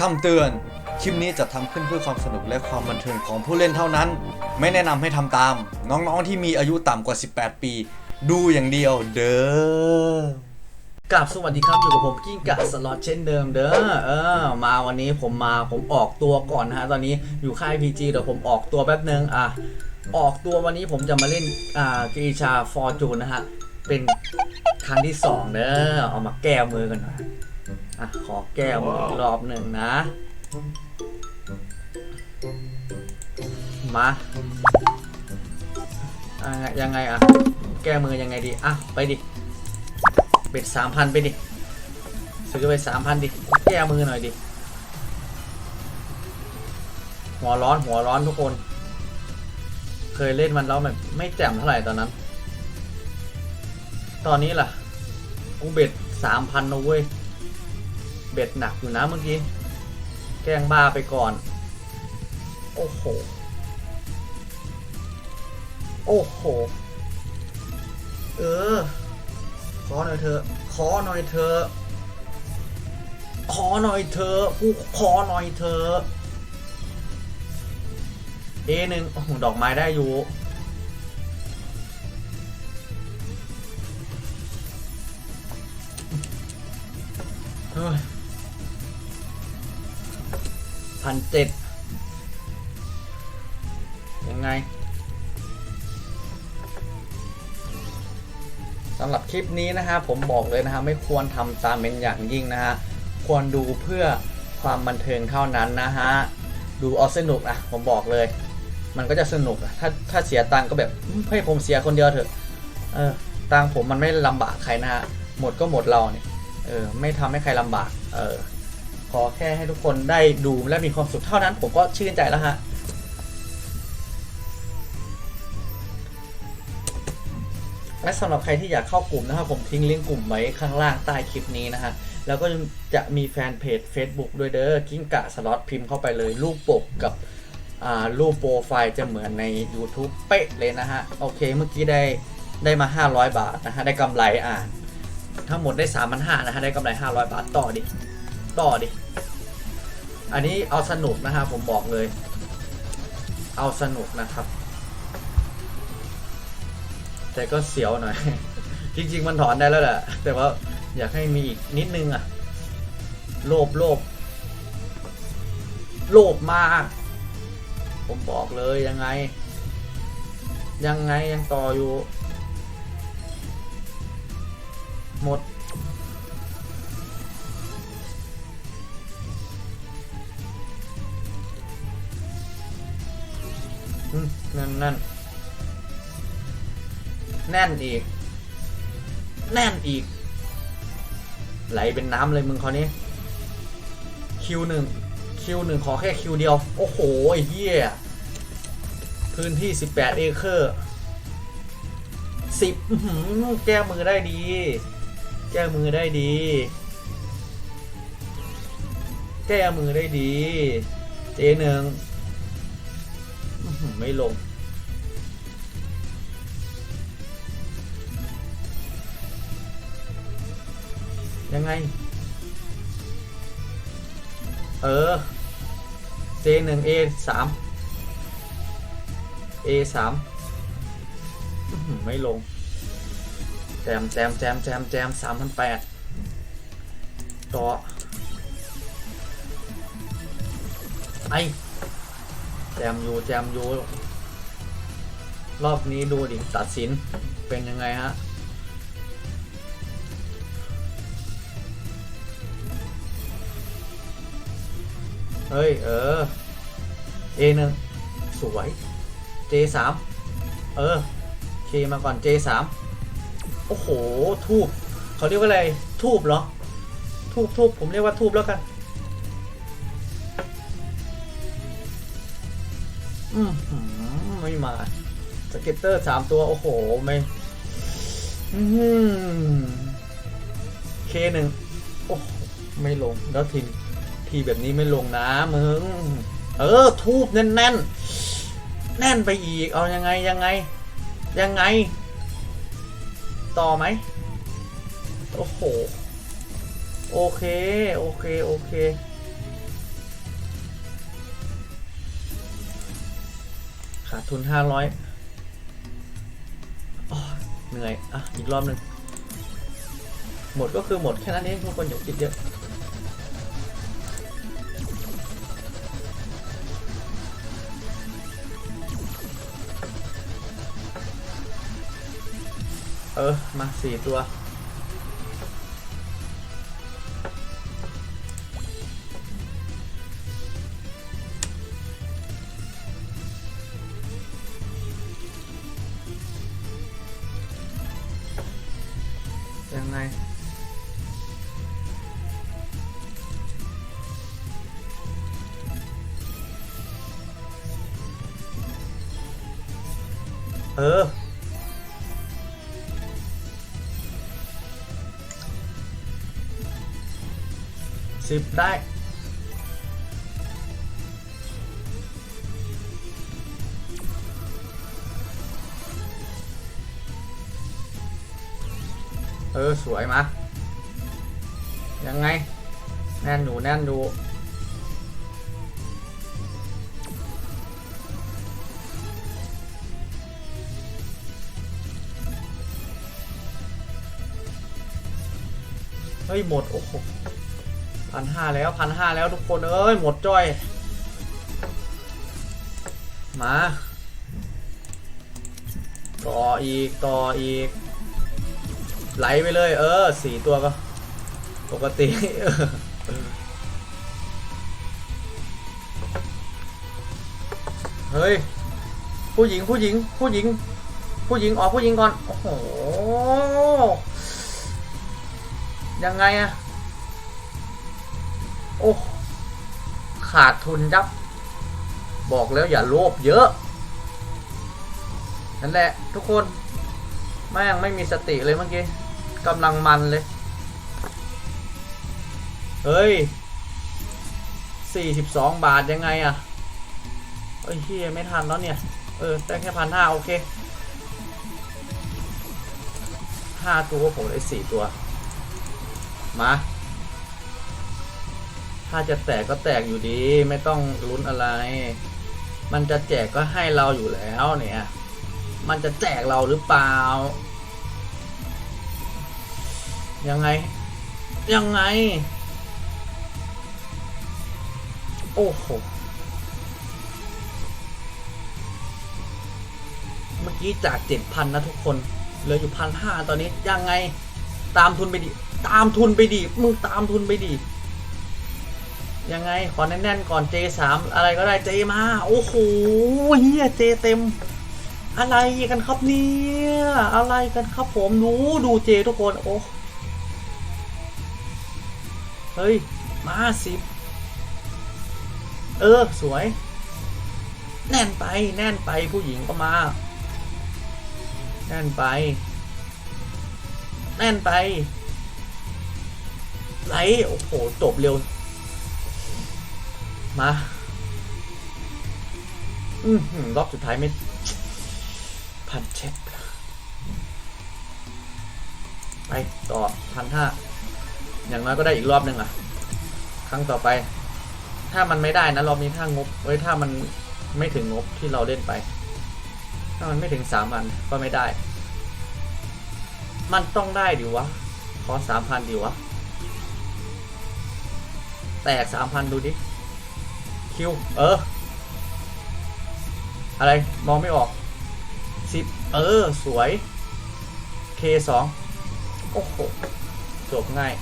คำเตือน คลิปนี้จะทำขึ้นเพื่อความสนุกและความบันเทิงของผู้เล่นเท่านั้น ไม่แนะนำให้ทำตาม น้องๆที่มีอายุต่ำกว่า 18 ปี ดูอย่างเดียวเด้อกลับสวัสดีครับอยู่กับผมกิ้งกะสล็อตเช่นเดิมเด้อเออมาวันนี้ผมมาผมออกตัวก่อนนะฮะตอนนี้อยู่ค่าย PG เดี๋ยวผมออกตัวแป๊บนึงอะออกตัววันนี้ผมจะมาเล่นอ่ากรีชาฟอร์จูนนะฮะเป็นครั้งที่สองเด้อเอามาแก้มือกันหน่อย อะ ขอแก้มืออีกรอบหนึ่งนะ มาอะยังไงอะ แก้มือยังไงดี อะ ไปดิ เบ็ดสามพันไปดิ ซื้อไปสามพันดิ แก้มือหน่อยดิ หัวร้อนหัวร้อนทุกคน เคยเล่นมันแล้วแบบไม่แจ่มเท่าไหร่ตอนนั้น ตอนนี้ล่ะ กูเบ็ดสามพันนะเว้ย เบ็ดหนักอยู่นะเมื่อกี้ แกลงบ้าไปก่อน โอ้โห โอ้โห เออ ขอหน่อยเถอขอหน่อยเถอขอหน่อยเถอะกูขอหน่อยเถอเอหนึ่งโอ้โหดอกไม้ได้อยู่เฮ้ย พันเจ็ดยังไงสำหรับคลิปนี้นะฮะผมบอกเลยนะฮะไม่ควรทำตามเป็นอย่างยิ่งนะฮะควรดูเพื่อความบันเทิงเท่านั้นนะฮะดูเอาสนุกอะผมบอกเลย มันก็จะสนุกถ้าถ้าเสียตังค์ก็แบบอืมให้ผมเสียคนเดียวเถอะเออตังค์ผมมันไม่ลำบากใครนะฮะหมดก็หมดเราเนี่ยเออไม่ทำให้ใครลำบากเออ อแค่ให้ทุกคนได้ดูและมีความสุขเท่านั้นผมก็ชื่นใจแล้วฮะและสำหรับใครที่อยากเข้ากลุ่มนะครับผมทิ้งลิงก์กลุ่มไว้ข้างล่างใต้คลิปนี้นะฮะแล้วก็จะมีแฟนเพจ Facebook ด้วยเด้อกิ้งกะสล็อตพิมพ์เข้าไปเลยรูปปกกับรูปโปรไฟล์จะเหมือนใน YouTube เป๊ะเลยนะฮะ โอเคเมื่อกี้ได้ได้มา 500 บาทนะฮะ ได้กำไรอ่าทั้งหมดได้ 3 5 0 0นะฮะ ได้กำไร 500 บาทต่อดิ ต่อดิ อันนี้เอาสนุกนะฮะผมบอกเลย เอาสนุกนะครับ แต่ก็เสียวหน่อย จริง ๆ มันถอนได้แล้วแหละ แต่ว่าอยากให้มีอีกนิดนึงอะโลภโลภโลภมาก ผมบอกเลยยังไง ยังไงยังต่ออยู่ หมด นั่นนั่นแน่นอีก แน่นอีก ไหลเป็นน้ำเลยมึงคราวนี้ คิวหนึ่งคิวหนึ่งขอแค่คิวเดียว โอ้โหเหี้ยพื้นที่ 18 เอเคอร์สิบแก้มือได้ดี แก้มือได้ดี แก้มือได้ดี เจหนึ่ง ไม่ลง ยังไง เออ J หนึ่ง A สาม A สามไม่ลง แจมแจมแจมแจมแจมสามพันแปดต่อไอ แจมอยู่แจมอยู่รอบนี้ดูดิตัดสินเป็นยังไงฮะเฮ้ย เออ A หนึ่งสวย J สามเออ K มาก่อน J สามโอ้โห ทูบเขาเรียกว่าอะไร ทูบเหรอ ทูบทูบผมเรียกว่าทูบแล้วกัน อืมไม่มาสเก็ตเตอร์สามตัว โอ้โห ไม่อืมเคหนึ่งโอ้ไม่ลง แล้วทีมทีแบบนี้ไม่ลงนะมึง เออ ทูบแน่นแน่นแน่นไปอีก เอายังไงยังไง ยังไง ต่อไหม โอ้โห โอเค โอเค โอเค ขาดทุนห้าร้อยเหนื่อย อะ อีกรอบหนึ่งหมดก็คือหมดแค่นั้นเองทุกคนอย่าคิดเยอะเออ มาสี่ตัว สิบได้เออ สวยมา ยังไง แน่นหนูแน่นดูเฮ้ย หมด โอ้โห พันห้าแล้วพันห้าแล้วทุกคนเอ้ยหมดจ้อย มา ต่ออีกต่ออีก ไหลไปเลย เออสี่ตัวก็ ปกติเฮ้ย ผู้หญิงผู้หญิงผู้หญิง ผู้หญิงออกผู้หญิงก่อน โอ้โห ยังไงอะ โอ้ ขาดทุนยับ บอกแล้วอย่าโลภเยอะ นั่นแหละทุกคน แม่งไม่มีสติเลยเมื่อกี้กำลังมันเลย เฮ้ยสี่สิบสองบาทยังไงอะเอ้ยเฮียไม่ทันแล้วเนี่ย เออได้แค่พันห้าโอเคห้าตัวผมได้สี่ตัว มา ถ้าจะแตกก็แตกอยู่ดี ไม่ต้องลุ้นอะไร มันจะแจกก็ให้เราอยู่แล้วเนี่ย มันจะแจกเราหรือเปล่า ยังไง ยังไง โอ้โห เมื่อกี้จากเจ็ดพันนะทุกคน เหลืออยู่พันห้าตอนนี้ยังไง ตามทุนไปดิ ตามทุนไปดิ มึงตามทุนไปดิ ยังไง ขอแน่นๆก่อน J3 อะไรก็ได้ J มา โอ้โหเฮีย J เต็ม อะไรกันครับเนี่ยอะไรกันครับผมดูดูเจทุกคน โอ้เฮ้ย มาสิบเออ สวย แน่นไปแน่นไปผู้หญิงก็มา แน่นไป แน่นไปไหลโอ้โหจบเร็ว มาอือหือรอบสุดท้ายไม่พันเช็ดไปต่อพันห้าอย่างน้อยก็ได้อีกรอบหนึ่งอะ ครั้งต่อไป ถ้ามันไม่ได้นะรอบนี้ถ้างบเอ้ยถ้ามันไม่ถึงงบที่เราเล่นไป ถ้ามันไม่ถึงสามพันก็ไม่ได้ มันต้องได้ดิวะ ขอสามพันดิวะ แตกสามพันดูดิ คิว เออ อะไร มองไม่ออกสิบเออ สวย K สองโอ้โห จบง่าย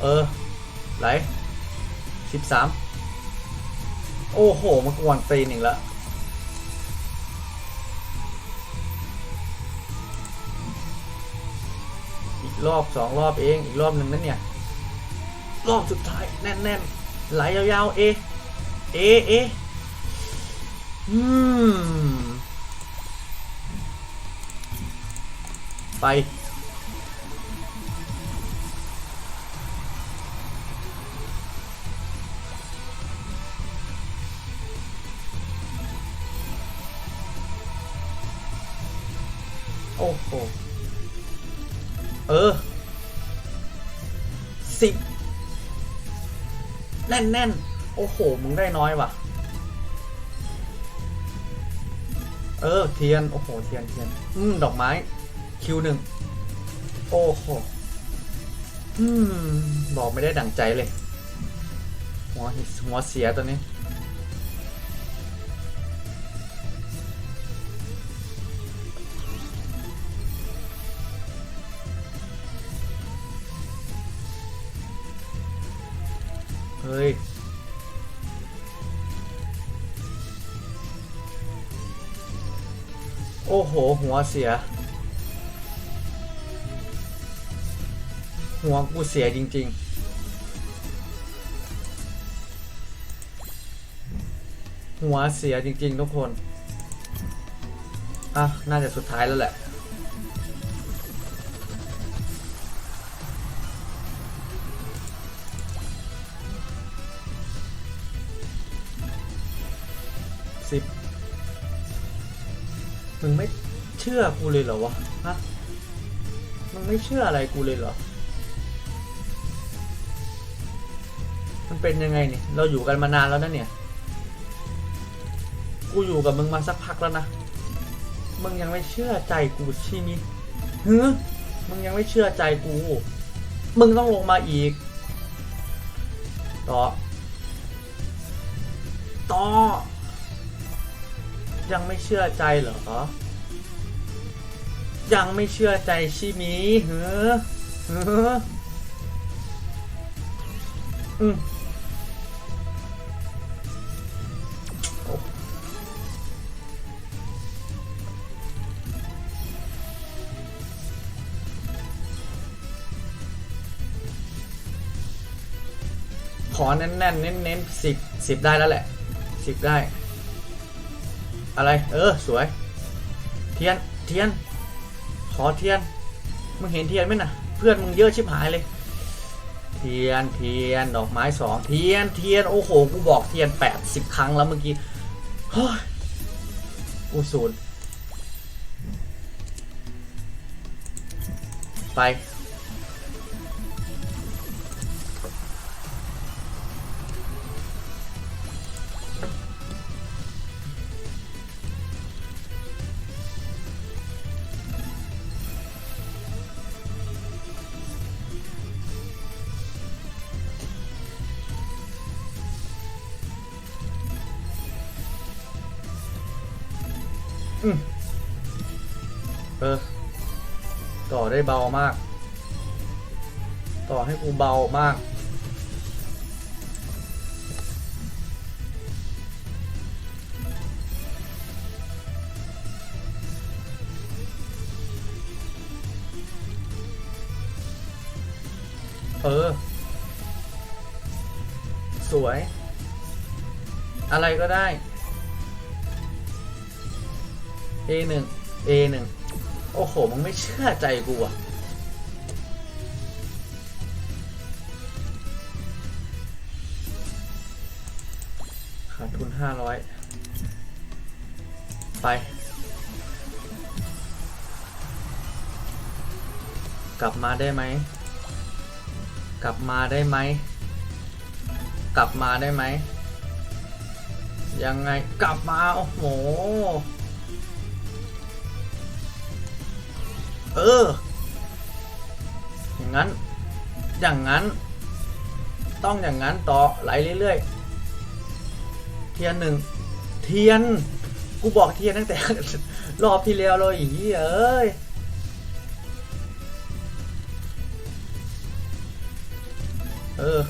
เออ ไหลสิบสามโอ้โหมันกวนตีนอีกแล้ว รอบสองรอบเองอีกรอบหนึ่งนั่นเนี่ยรอบสุดท้ายแน่นๆไหลยาวๆเอเอเออืมไปโอ้โห เออสิบแน่นแน่นโอ้โห มึงได้น้อยว่ะ เออ เทียน โอ้โห เทียนเทียน อืม ดอกไม้ คิวหนึ่ง โอ้โห อืม บอกไม่ได้ดั่งใจเลย หัวหัวเสียตัวนี้ โอ้โห หัวเสีย หัวกูเสียจริง ๆหัวเสียจริง ๆ ทุกคน อะ น่าจะสุดท้ายแล้วแหละ มึงไม่เชื่อกูเลยเหรอวะฮะมึงไม่เชื่ออะไรกูเลยเหรอ มันเป็นยังไงเนี่ย เราอยู่กันมานานแล้วนะเนี่ย กูอยู่กับมึงมาสักพักแล้วนะ มึงยังไม่เชื่อใจกูใช่ไหมเฮ้มึงยังไม่เชื่อใจกู มึงต้องลงมาอีก ต่อ ต่อ ยังไม่เชื่อใจเหรอ ยังไม่เชื่อใจช่ไหมเฮ้อเฮ้ออืมโอ้ขอแน่นๆ เน้นๆสิบสิบได้แล้วแหละสิบได้ อะไร เออ สวย เทียน เทียน ขอเทียน มึงเห็นเทียนไหมน่ะเพื่อนมึงเยอะชิบหายเลย เทียน เทียน ดอกไม้สอง เทียน เทียน โอ้โห กูบอกเทียนแปดสิบครั้งแล้วเมื่อกี้ เฮ้ย กูศูนย์ไป ออต่อได้เบามาก ต่อให้กูเบามาก เออ สวย อะไรก็ได้ A หนึ่ง A หนึ่ง โอ้โห มึงไม่เชื่อใจกูอะขาดทุนห้าร้อยไป กลับมาได้ไหม กลับมาได้ไหม กลับมาได้ไหม ยังไง กลับมา โอ้โห เออ อย่างนั้น อย่างนั้น ต้องอย่างนั้นต่อไหลเรื่อยๆ เทียนหนึ่ง เทียน กูบอกเทียนตั้งแต่ รอบที่แล้วเลยอีเอ้ยเออ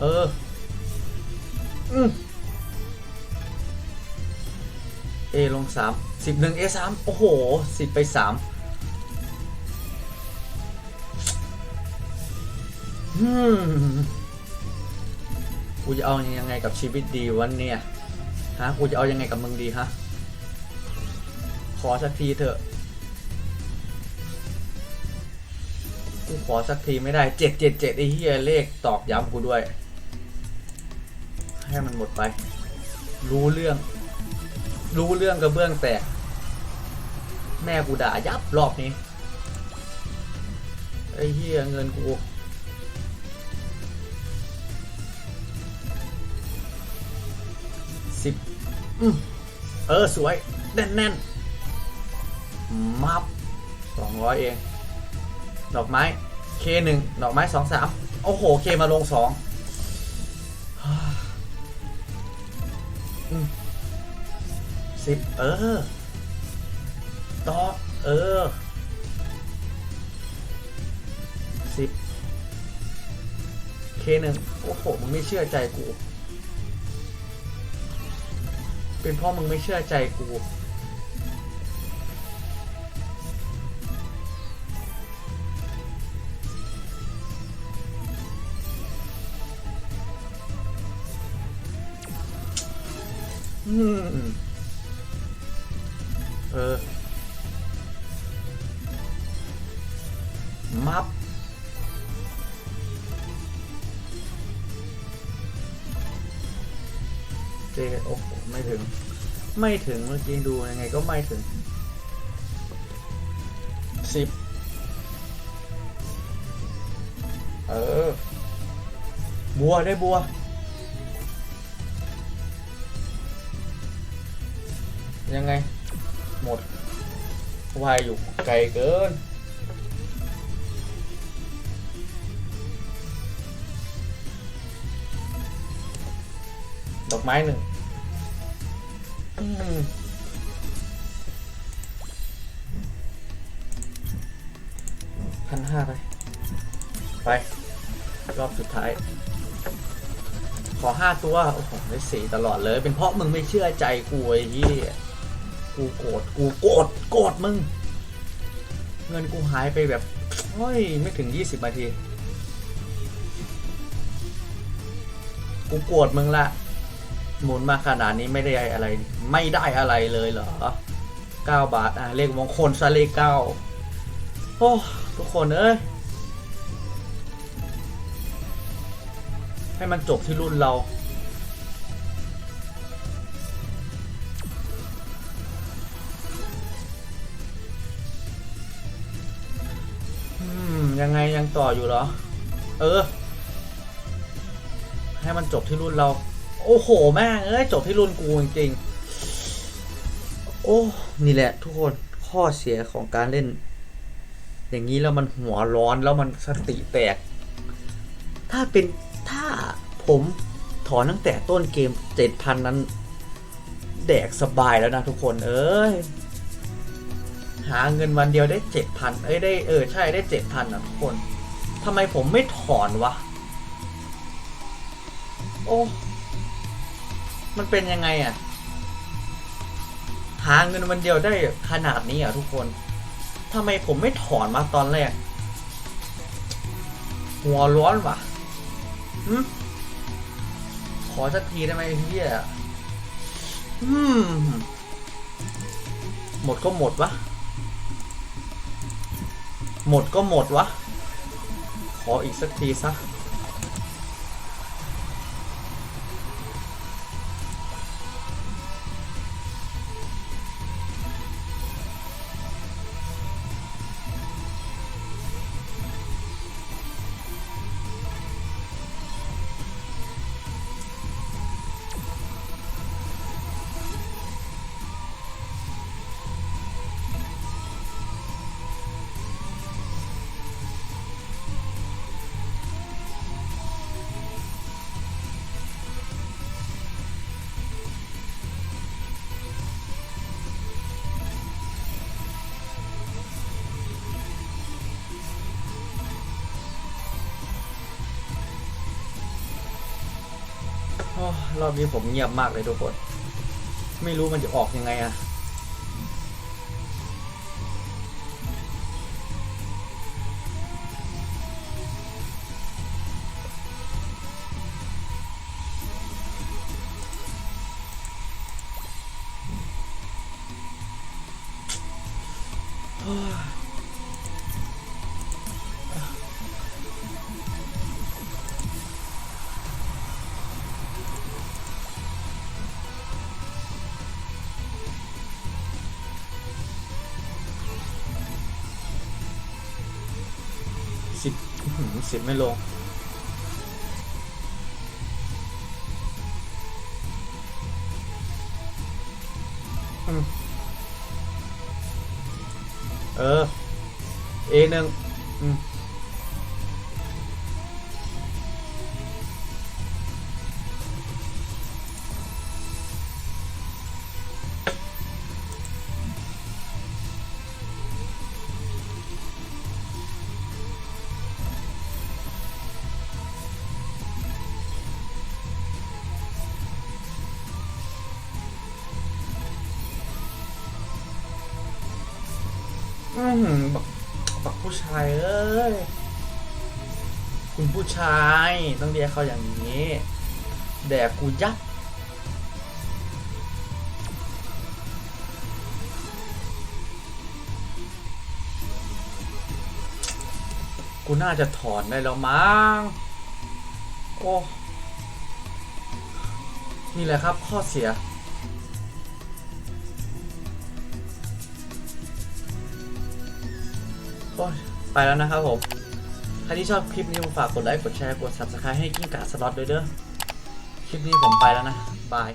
เออ อืมเอลงสาม สิบหนึ่งเอสามโอ้โหสิบไปสามอืมกูจะเอายังไงกับชีวิตดีวันเนี่ยฮะกูจะเอายังไงกับมึงดีฮะขอสักทีเถอะกูขอสักทีไม่ได้เจ็ดเจ็ดเจ็ดไอ้เหี้ยเลขตอกย้ำกูด้วย ให้มันหมดไป รู้เรื่อง รู้เรื่องกระเบื้องแตก แม่กูด่ายับรอบนี้ไอ้เหี้ยเงินกูสิบอืมเออ สวย แน่นแน่นมับสองร้อยเอง ดอกไม้เคหนึ่งดอกไม้สองสามโอ้โห เคมาลงสองอืมสิบเออ ต่อเออสิบเคหนึ่งโอ้โห มึงไม่เชื่อใจกู เป็นเพราะมึงไม่เชื่อใจกูอืมเออ มับเจโอ้โหไม่ถึง ไม่ถึงเมื่อกี้ดูยังไงก็ไม่ถึงสิบเออ บัวได้บัว ยังไง หมดวายอยู่ไกลเกิน กไม้หนึ่งพันห้าไป ไป รอบสุดท้าย ขอห้าตัว โอ้โหได้สี่ตลอดเลย เป็นเพราะมึงไม่เชื่อใจกูไอ้ยี่กูโกรธกูโกรธโกรธมึง เงินกูหายไปแบบเฮ้ยไม่ถึงยี่สิบนาที กูโกรธมึงละ หมุนมาขนาดนี้ไม่ได้อะไร ไม่ได้อะไรเลยเหรอเก้าบาท อะ เลขมงคลซะเลขเก้าโอ้ทุกคนเอ้ย ให้มันจบที่รุ่นเรายังไงยังต่ออยู่เหรอ เออ ให้มันจบที่รุ่นเรา โอ้โห แม่งเอ้ยจบที่รุ่นกูจริงๆ โอ้ นี่แหละทุกคนข้อเสียของการเล่น อย่างนี้แล้วมันหัวร้อนแล้วมันสติแตก ถ้าเป็นถ้าผมถอนตั้งแต่ต้นเกมเจ็ดพันนั้น แดกสบายแล้วนะทุกคน เอ้ย หาเงินวันเดียวได้เจ็ดพันเอ้ยได้เออใช่ได้เจ็ดพันนะทุกคนทำไมผมไม่ถอนวะ โอ้ มันเป็นยังไงอะหาเงินวันเดียวได้ขนาดนี้อะทุกคนทำไมผมไม่ถอนมาตอนแรก หัวร้อนว่ะหึขอสักทีได้ไหมไอ้เฮียอืม หมดก็หมดวะ หมดก็หมดวะ ขออีกสักทีซะ รอบนี้ผมเงียบมากเลยทุกคน ไม่รู้มันจะออกยังไงอะ หือเสียงไม่ลงอืมเออ A หนึ่งอืม อือหือบักบักผู้ชายเอ้ย คุณผู้ชายต้องเรียกเขาอย่างนี้ แดกกูยับกูน่าจะถอนได้แล้วมั้ง โอ้ นี่แหละครับข้อเสีย ไปแล้วนะครับผม ใครที่ชอบคลิปนี้ผมฝากกดไลค์ กดแชร์ กด subscribe ให้กิ้งก่าสล็อตด้วยเด้อ คลิปนี้ผมไปแล้วนะ บาย